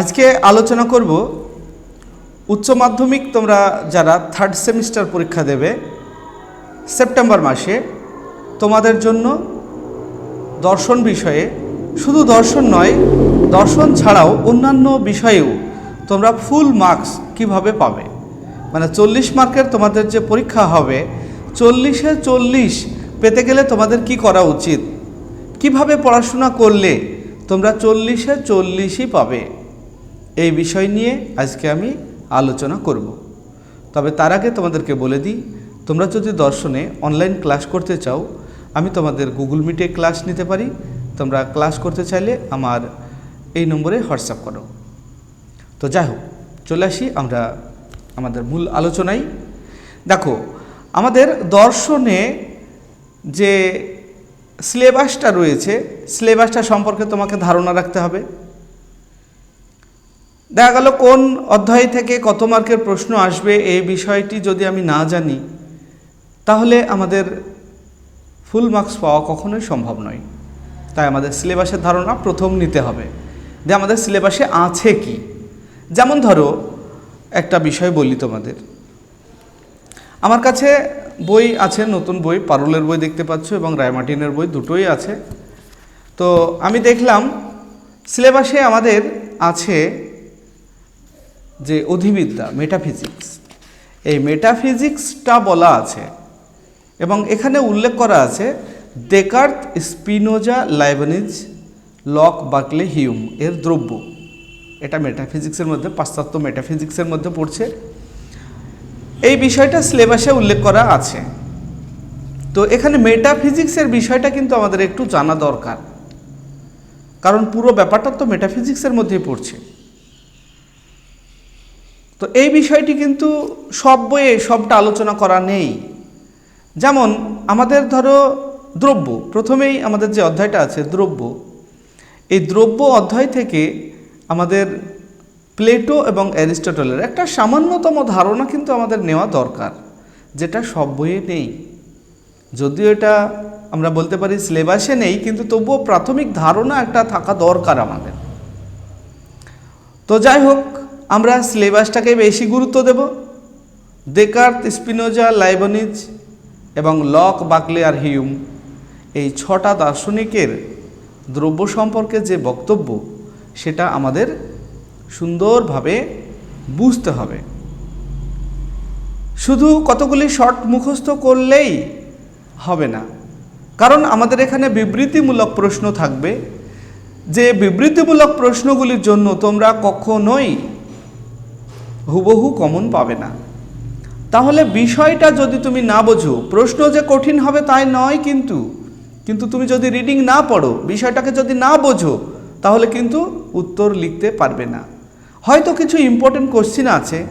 আজকে আলোচনা করব, উচ্চ মাধ্যমিক তোমরা যারা থার্ড সেমিস্টার পরীক্ষা দেবে, সেপ্টেম্বর মাসে তোমাদের জন্য দর্শন বিষয়ে, শুধু দর্শন নয়, দর্শন ছাড়াও অন্যান্য বিষয়েও তোমরা ফুল মার্কস কীভাবে পাবে। মানে চল্লিশ মার্কের তোমাদের যে পরীক্ষা হবে, চল্লিশে চল্লিশ পেতে গেলে তোমাদের কি করা উচিত? কীভাবে পড়াশোনা করলে তোমরা চল্লিশে চল্লিশই পাবে? এই বিষয় নিয়ে আজকে আমি আলোচনা করব। তবে তার আগে তোমাদেরকে বলে দিই, তোমরা যদি দর্শনে অনলাইন ক্লাস করতে চাও, আমি তোমাদের গুগল মিটে ক্লাস নিতে পারি। তোমরা ক্লাস করতে চাইলে আমার এই নম্বরে হোয়াটসঅ্যাপ করো। তো যাই হোক, চলে আসি আমরা আমাদের মূল আলোচনায়। দেখো, আমাদের দর্শনে যে সিলেবাসটা রয়েছে সিলেবাসটা সম্পর্কে তোমাকে ধারণা রাখতে হবে। দেখা গেল কোন অধ্যায় থেকে কত মার্কের প্রশ্ন আসবে এই বিষয়টি যদি আমি না জানি, তাহলে আমাদের ফুল মার্কস পাওয়া কখনোই সম্ভব নয়। তাই আমাদের সিলেবাসের ধারণা প্রথম নিতে হবে। যে আমাদের সিলেবাসে আছে কি? যেমন ধরো, একটা বিষয় বলি তোমাদের। আমার কাছে বই আছে, নতুন বই, পারুলের বই দেখতে পাচ্ছ এবং রায়মার্টিনের বই দুটোই আছে। তো আমি দেখলাম সিলেবাসে আমাদের আছে যে অধিবিদ্যা মেটাফিজিক্স এই মেটাফিজিক্সটা বলা আছে এবং এখানে উল্লেখ করা আছে Descartes Spinoza Leibniz Locke Berkeley Hume এর দ্রব্য। এটা মেটাফিজিক্সের মধ্যে, পাশ্চাত্য মেটাফিজিক্সের মধ্যে পড়ছে। এই বিষয়টা সিলেবাসে উল্লেখ করা আছে। তো এখানে মেটাফিজিক্সের বিষয়টা কিন্তু আমাদের একটু জানা দরকার। কারণ পুরো ব্যাপারটা তো মেটাফিজিক্সের মধ্যেই পড়ছে। তো এই বিষয়টি কিন্তু সব বইয়ে সবটা আলোচনা করা নেই। যেমন আমাদের ধরো দ্রব্য, প্রথমেই আমাদের যে অধ্যায়টা আছে দ্রব্য, এই দ্রব্য অধ্যায় থেকে আমাদের প্লেটো এবং অ্যারিস্টটলের একটা সামান্যতম ধারণা কিন্তু আমাদের নেওয়া দরকার, যেটা সব বইয়ে নেই। যদিও এটা আমরা বলতে পারি সিলেবাসে নেই, কিন্তু তবুও প্রাথমিক ধারণা একটা থাকা দরকার আমাদের। তো যাই হোক আমরা সিলেবাসটাকে বেশি গুরুত্ব দেব। দেকার্ত স্পিনোজা লাইবনিজ এবং লক বাকলে আর হিউম এই ছটা দার্শনিকের দ্রব্য সম্পর্কে যে বক্তব্য, সেটা আমাদের সুন্দরভাবে বুঝতে হবে। শুধু কতগুলি শর্ট মুখস্থ করলেই হবে না, কারণ আমাদের এখানে বিবৃতিমূলক প্রশ্ন থাকবে। যে বিবৃতিমূলক প্রশ্নগুলির জন্য তোমরা কখনোই হুবহু কমন পাবে না। তাহলে বিষয়টা যদি তুমি না বোঝো, প্রশ্ন যে কঠিন হবে তাই নয় কিন্তু। কিন্তু তুমি যদি রিডিং না পড়ো, বিষয়টাকে যদি না বোঝো, তাহলে কিন্তু উত্তর লিখতে পারবে না। হয়তো কিছু ইম্পর্টেন্ট কোশ্চিন আছে,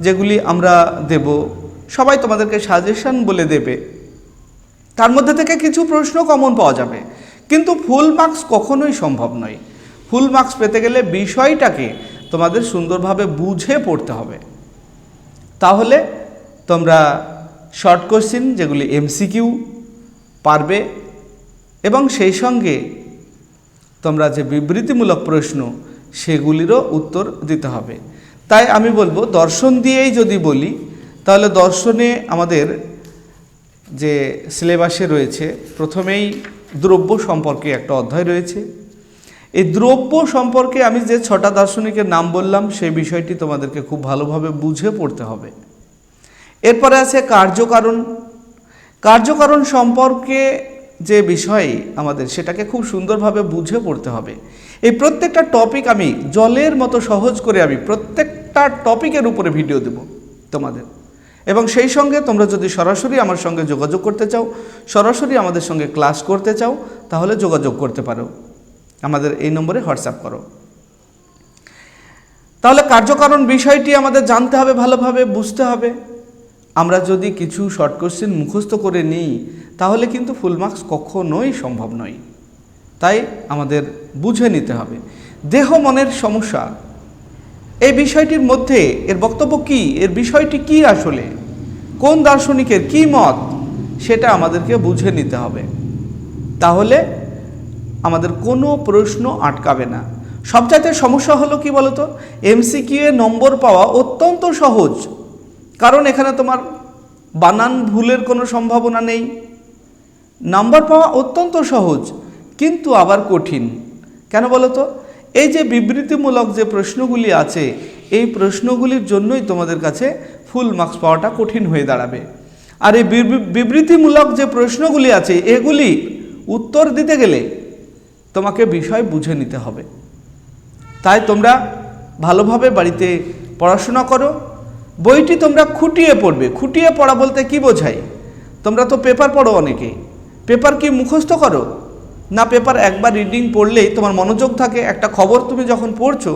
যেগুলি আমরা দেব। সবাই তোমাদেরকে সাজেশন বলে দেবে। তার মধ্যে থেকে কিছু প্রশ্ন কমন পাওয়া যাবে। কিন্তু ফুল মার্কস কখনোই সম্ভব নয়। ফুল মার্কস পেতে গেলে বিষয়টাকে তোমাদের সুন্দরভাবে বুঝে পড়তে হবে। তাহলে তোমরা শর্ট কোশ্চিন যেগুলি এমসিকিউ পারবে এবং সেই সঙ্গে তোমরা যে বিবৃতিমূলক প্রশ্ন সেগুলিরও উত্তর দিতে হবে। তাই আমি বলব, দর্শন দিয়েই যদি বলি, তাহলে দর্শনে আমাদের যে সিলেবাসে রয়েছে, প্রথমেই দ্রব্য সম্পর্কে একটা অধ্যায় রয়েছে। এই দ্রব্য সম্পর্কে আমি যে ছটা দার্শনিকের নাম বললাম, সেই বিষয়টি তোমাদেরকে খুব ভালোভাবে বুঝে পড়তে হবে। এরপরে আছে কার্যকারণ। কার্যকারণ সম্পর্কে যে বিষয় আমাদের, সেটাকে খুব সুন্দরভাবে বুঝে পড়তে হবে। এই প্রত্যেকটা টপিক আমি জলের মতো সহজ করে আমি প্রত্যেকটা টপিকের উপরে ভিডিও দেব তোমাদের। এবং সেই সঙ্গে তোমরা যদি সরাসরি আমার সঙ্গে যোগাযোগ করতে চাও, সরাসরি আমাদের সঙ্গে ক্লাস করতে চাও, তাহলে যোগাযোগ করতে পারো। আমাদের এই নম্বরে হোয়াটসঅ্যাপ করো। তাহলে কার্যকারণ বিষয়টি আমাদের জানতে হবে, ভালোভাবে বুঝতে হবে। আমরা যদি কিছু শর্ট কোশ্চেন মুখস্থ করে নিই, তাহলে কিন্তু ফুল মার্কস কখনোই সম্ভব নয়। তাই আমাদের বুঝে নিতে হবে। দেহ মনের সমস্যা। এই বিষয়টির মধ্যে এর বক্তব্য কি? এর বিষয়টি কি আসলে? কোন দার্শনিকের কি মত? সেটা আমাদেরকে বুঝে নিতে হবে। তাহলে আমাদের কোনো প্রশ্ন আটকাবে না। সবচাইতে সমস্যা হলো কি বলতো? এমসিকিউ এ নম্বর পাওয়া অত্যন্ত সহজ। কারণ এখানে তোমার বানান ভুলের কোনো সম্ভাবনা নেই। নাম্বার পাওয়া অত্যন্ত সহজ, কিন্তু আবার কঠিন। কেন বলো তো এই যে বিবৃতিমূলক যে প্রশ্নগুলি আছে, এই প্রশ্নগুলির জন্যই তোমাদের কাছে ফুল মার্কস পাওয়াটা কঠিন হয়ে দাঁড়াবে। আর এই বিবৃ- বিবৃতিমূলক যে প্রশ্নগুলি আছে, এগুলি উত্তর দিতে গেলে তোমাকে বিষয় বুঝে নিতে হবে। তাই তোমরা ভালোভাবে বাড়িতে পড়াশোনা করো। বইটি তোমরা খুঁটিয়ে পড়বে। খুঁটিয়ে পড়া বলতে কি বোঝায়? তোমরা তো পেপার পড়ো অনেকে। পেপার কি মুখস্থ করো? না পেপার একবার রিডিং পড়লেই তোমার মনোযোগ থাকে? একটা খবর তুমি যখন পড়ছো,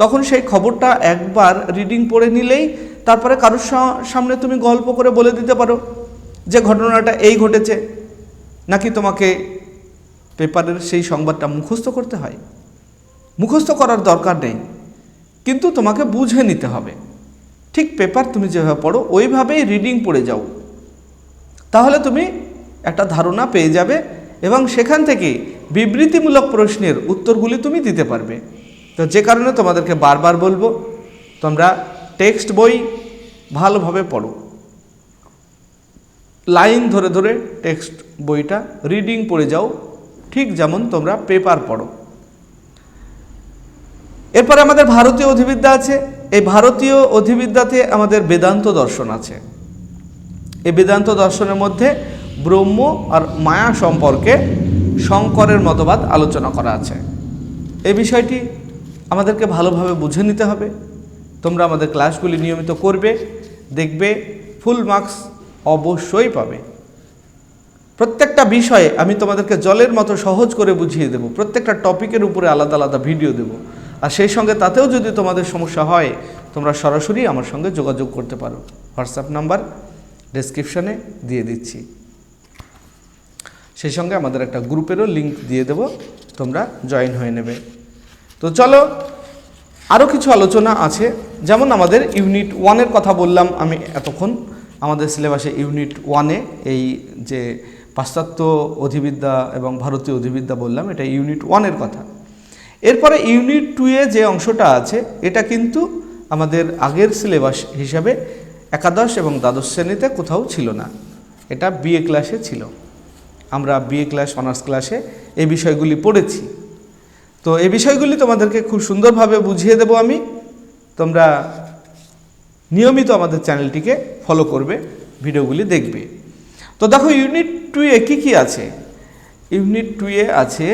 তখন সেই খবরটা একবার রিডিং পড়ে নিলেই তারপরে কারোর সামনে তুমি গল্প করে বলে দিতে পারো যে ঘটনাটা এই ঘটেছে। নাকি তোমাকে পেপারের সেই সংবাদটা মুখস্থ করতে হয়। মুখস্থ করার দরকার নেই। কিন্তু তোমাকে বুঝে নিতে হবে। ঠিক পেপার তুমি যেভাবে পড়ো, ওইভাবেই রিডিং পড়ে যাও। তাহলে তুমি একটা ধারণা পেয়ে যাবে এবং সেখান থেকে বিবৃতিমূলক প্রশ্নের উত্তরগুলি তুমি দিতে পারবে। তো যে কারণে তোমাদেরকে বারবার বলব, তোমরা টেক্সট বই ভালোভাবে পড়ো। লাইন ধরে ধরে টেক্সট বইটা রিডিং পড়ে যাও। ঠিক যেমন তোমরা পেপার পড়ো। এরপরে আমাদের ভারতীয় অধিবিদ্যা আছে। এই ভারতীয় অধিবিদ্যাতে আমাদের বেদান্ত দর্শন আছে। এই বেদান্ত দর্শনের মধ্যে ব্রহ্ম আর মায়া সম্পর্কে শঙ্করের মতবাদ আলোচনা করা আছে। এই বিষয়টি আমাদেরকে ভালোভাবে বুঝে নিতে হবে। তোমরা আমাদের ক্লাসগুলি নিয়মিত করবে, দেখবে, ফুল মার্কস অবশ্যই পাবে। প্রত্যেকটা বিষয়ে আমি তোমাদেরকে জলের মতো সহজ করে বুঝিয়ে দেব। প্রত্যেকটা টপিকের উপরে আলাদা আলাদা ভিডিও দেব। আর সেই সঙ্গে তাতেও যদি তোমাদের সমস্যা হয়, তোমরা সরাসরি আমার সঙ্গে যোগাযোগ করতে পারো। হোয়াটসঅ্যাপ নাম্বার ডেসক্রিপশনে দিয়ে দিচ্ছি। সেই সঙ্গে আমাদের একটা গ্রুপেরও লিঙ্ক দিয়ে দেব, তোমরা জয়েন হয়ে নেবে। তো চলো আরও কিছু আলোচনা আছে। যেমন আমাদের ইউনিট ওয়ানের কথা বললাম আমি এতক্ষণ। আমাদের সিলেবাসে ইউনিট ওয়ানে এই যে পাশ্চাত্য অধিবিদ্যা এবং ভারতীয় অধিবিদ্যা বললাম, এটা ইউনিট ওয়ানের কথা। এরপরে ইউনিট টুয়ে যে অংশটা আছে, এটা কিন্তু আমাদের আগের সিলেবাস হিসাবে একাদশ এবং দ্বাদশ শ্রেণীতে কোথাও ছিল না। এটা বিএ ক্লাসে ছিল। আমরা বিএ ক্লাস অনার্স ক্লাসে এই বিষয়গুলি পড়েছি। তো এই বিষয়গুলি তোমাদেরকে খুব সুন্দরভাবে বুঝিয়ে দেব আমি। তোমরা নিয়মিত আমাদের চ্যানেলটিকে ফলো করবে ভিডিওগুলি দেখবে। তো দেখো ইউনিট টুয়ে কী কী আছে? ইউনিট টুয়ে আছে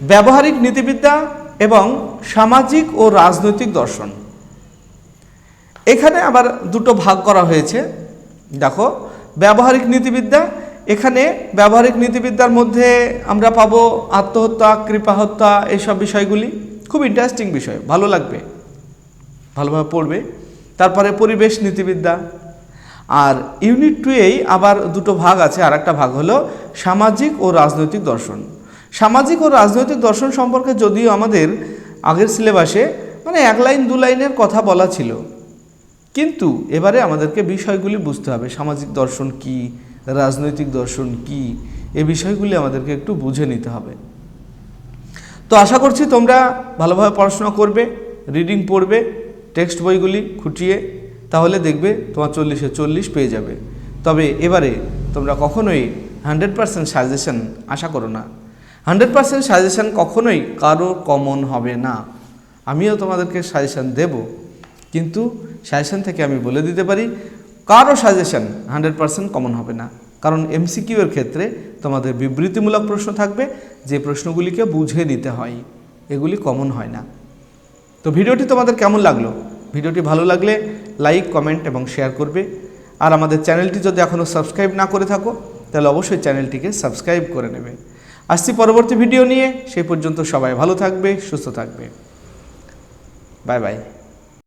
ব্যবহারিক নীতিবিদ্যা এবং সামাজিক ও রাজনৈতিক দর্শন। এখানে আবার দুটো ভাগ করা হয়েছে। দেখো, ব্যবহারিক নীতিবিদ্যা, এখানে ব্যবহারিক নীতিবিদ্যার মধ্যে আমরা পাবো আত্মহত্যা, কৃপাহত্যা, এইসব বিষয়গুলি। খুব ইন্টারেস্টিং বিষয়, ভালো লাগবে, ভালোভাবে পড়বে। তারপরে পরিবেশ নীতিবিদ্যা আর ইউনিট টুয়েই আবার দুটো ভাগ আছে আর একটা ভাগ হলো সামাজিক ও রাজনৈতিক দর্শন। সামাজিক ও রাজনৈতিক দর্শন সম্পর্কে যদিও আমাদের আগের সিলেবাসে মানে এক লাইন, দু লাইনের কথা বলা ছিল, কিন্তু এবারে আমাদেরকে বিষয়গুলি বুঝতে হবে। সামাজিক দর্শন কি, রাজনৈতিক দর্শন কি, এ বিষয়গুলি আমাদেরকে একটু বুঝে নিতে হবে। তো আশা করছি তোমরা ভালোভাবে পড়াশোনা করবে রিডিং পড়বে টেক্সট বইগুলি খুঁটিয়ে তাহলে দেখবে তোমার চল্লিশে চল্লিশ পেয়ে যাবে। তবে এবারে তোমরা কখনোই হান্ড্রেড পারসেন্ট সাজেশন আশা করো না। হান্ড্রেড পারসেন্ট সাজেশন কখনোই কারও কমন হবে না। আমিও তোমাদেরকে সাজেশন দেব। কিন্তু সাজেশন থেকে আমি বলে দিতে পারি, কারও সাজেশন হান্ড্রেড পারসেন্ট কমন হবে না। কারণ এমসিকিউ এর ক্ষেত্রে তোমাদের বিবৃতিমূলক প্রশ্ন থাকবে, যে প্রশ্নগুলিকে বুঝে নিতে হয়। এগুলি কমন হয় না। তো ভিডিওটি তোমাদের কেমন লাগল? ভিডিওটি ভালো লাগলে লাইক কমেন্ট এবং শেয়ার করবে। আর আমাদের চ্যানেলটি যদি এখনও সাবস্ক্রাইব না করে থাকো, তাহলে অবশ্যই চ্যানেলটিকে সাবস্ক্রাইব করে নেবে। আসছি পরবর্তী ভিডিও নিয়ে, সেই পর্যন্ত সবাই ভালো থাকবে, সুস্থ থাকবে। Bye bye